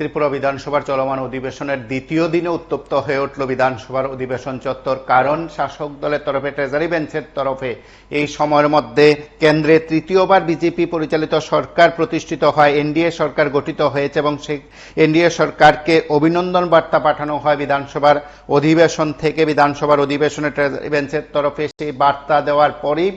ত্রিপুরা বিধানসভার চলমান অধিবেশনের দ্বিতীয় দিনে উত্তপ্ত হয়ে উঠল বিধানসভার অধিবেশন চত্বর। কারণ শাসক দলের তরফে ট্রেজারি বেঞ্চের তরফে এই সময়ের মধ্যে কেন্দ্রে তৃতীয়বার বিজেপি পরিচালিত সরকার প্রতিষ্ঠিত হয়, এনডিএ সরকার গঠিত হয়েছে এবং সেই এনডিএ সরকারকে অভিনন্দন বার্তা পাঠানো হয় বিধানসভার অধিবেশন থেকে। বিধানসভার অধিবেশনে ট্রেজারি বেঞ্চের তরফে সেই বার্তা দেওয়ার পরেই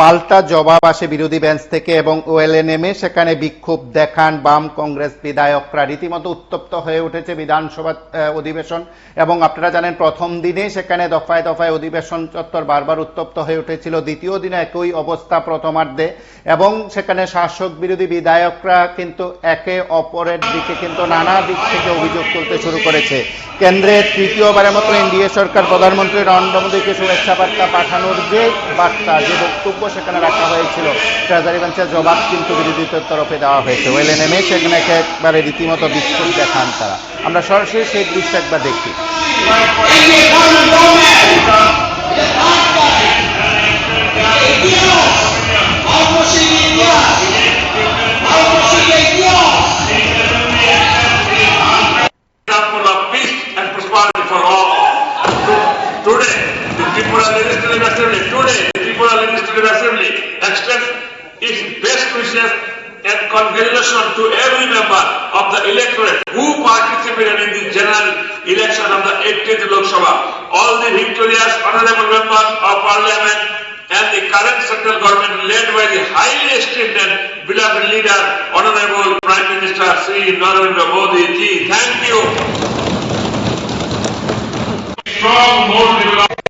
পাল্টা জবাব আসে বিরোধী বেঞ্চ থেকে এবং ওএলএনএমে সেখানে বিক্ষোভ দেখান বাম কংগ্রেস বিধায়করা। রীতিমতো উত্তপ্ত হয়ে উঠেছে বিধানসভা অধিবেশন। এবং আপনারা জানেন, প্রথম দিনে সেখানে দফায় দফায় অধিবেশন চত্বর বারবার উত্তপ্ত হয়ে উঠেছিল। দ্বিতীয় দিনে একই অবস্থা প্রথমার্ধে। এবং সেখানে শাসক বিরোধী বিধায়করা কিন্তু একে অপরের দিকে কিন্তু নানা দিক থেকে অভিযোগ তুলতে শুরু করেছে। কেন্দ্রে তৃতীয়বারের মতো এনডিএ সরকার প্রধানমন্ত্রী নরেন্দ্র মোদীকে শুভেচ্ছা বার্তা পাঠানোর যে বার্তা, যে বক্তব্য সেখানে রাখা হয়েছিল। ট্রেজারি বেঞ্চের জবাব কিন্তু বিরোধীদের তরফে দেওয়া হয়েছে। ওয়েলেনেমে সেখানে একেবারে রীতিমতো বিক্ষোভ দেখান তারা। আমরা সরাসরি সেই দৃশ্য একবার দেখি। Today, the Tripura Legislative Assembly, today, its best wishes and congratulations to every member of the electorate who participated in the general election of the 18th Lok Sabha. All the victorious honorable members of parliament and the current central government led by the highly esteemed and beloved leader, Honorable Prime Minister Sri Narendra Modi ji. Thank you. Strong more development.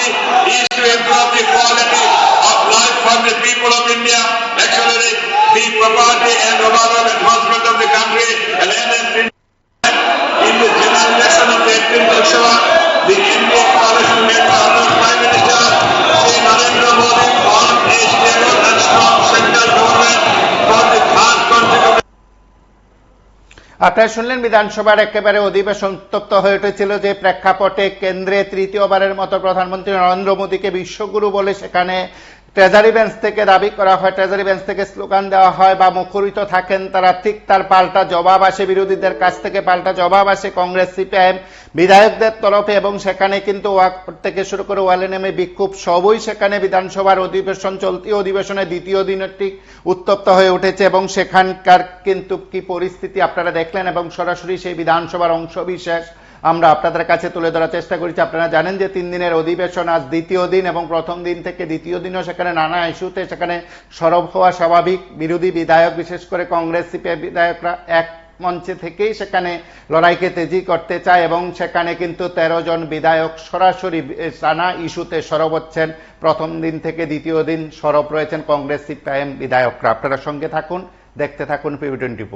Is to improve the quality of life for the people of India, accelerate the property and overall advancement of the country, and আপনারা শুনলেন, বিধানসভার একেবারে অধিবেশন উত্তপ্ত হয়ে উঠেছিল যে প্রেক্ষাপটে কেন্দ্রে তৃতীয়বারের মতো প্রধানমন্ত্রী নরেন্দ্র মোদীকে বিশ্বগুরু বলে সেখানে ট্রেজারি বেঞ্চ থেকে দাবি করা হয় ট্রেজারি বেঞ্চ থেকে স্লোগান দেওয়া হয়, বা মুখরিত থাকেন তারা, ঠিক তার পাল্টা জবাব আসে, বিরোধীদের কাছ থেকে পাল্টা জবাব আসে, কংগ্রেস, সিপিআইএম, বিধায়কদের তরফে, এবং সেখানে কিন্তু ওয়াক থেকে শুরু করে ওয়ালেনেমে বিক্ষোভ সবই সেখানে বিধানসভার অধিবেশন, চলতি অধিবেশনে দ্বিতীয় দিনটি উত্তপ্ত হয়ে উঠেছে, এবং সেখানকার কিন্তু কি পরিস্থিতি আপনারা দেখলেন, এবং সরাসরি সেই বিধানসভার অংশবিশেষ আমরা আপনাদের কাছে তুলে ধরার চেষ্টা করেছি। আপনারা জানেন যে তিন দিনের অধিবেশন আজ দ্বিতীয় দিন এবং প্রথম দিন থেকে দ্বিতীয় দিনও সেখানে নানা ইস্যুতে সেখানে সরব হওয়া স্বাভাবিক। বিরোধী বিধায়ক, বিশেষ করে কংগ্রেস সিপিআই বিধায়করা এক মঞ্চে থেকেই সেখানে লড়াইকে তেজি করতে চায় এবং সেখানে কিন্তু তেরো জন বিধায়ক সরাসরি নানা ইস্যুতে সরব হচ্ছেন। প্রথম দিন থেকে দ্বিতীয় দিন সরব রয়েছেন কংগ্রেস সিপিআইএম বিধায়করা। আপনারা সঙ্গে থাকুন, দেখতে থাকুন পিভি টোয়েন্টি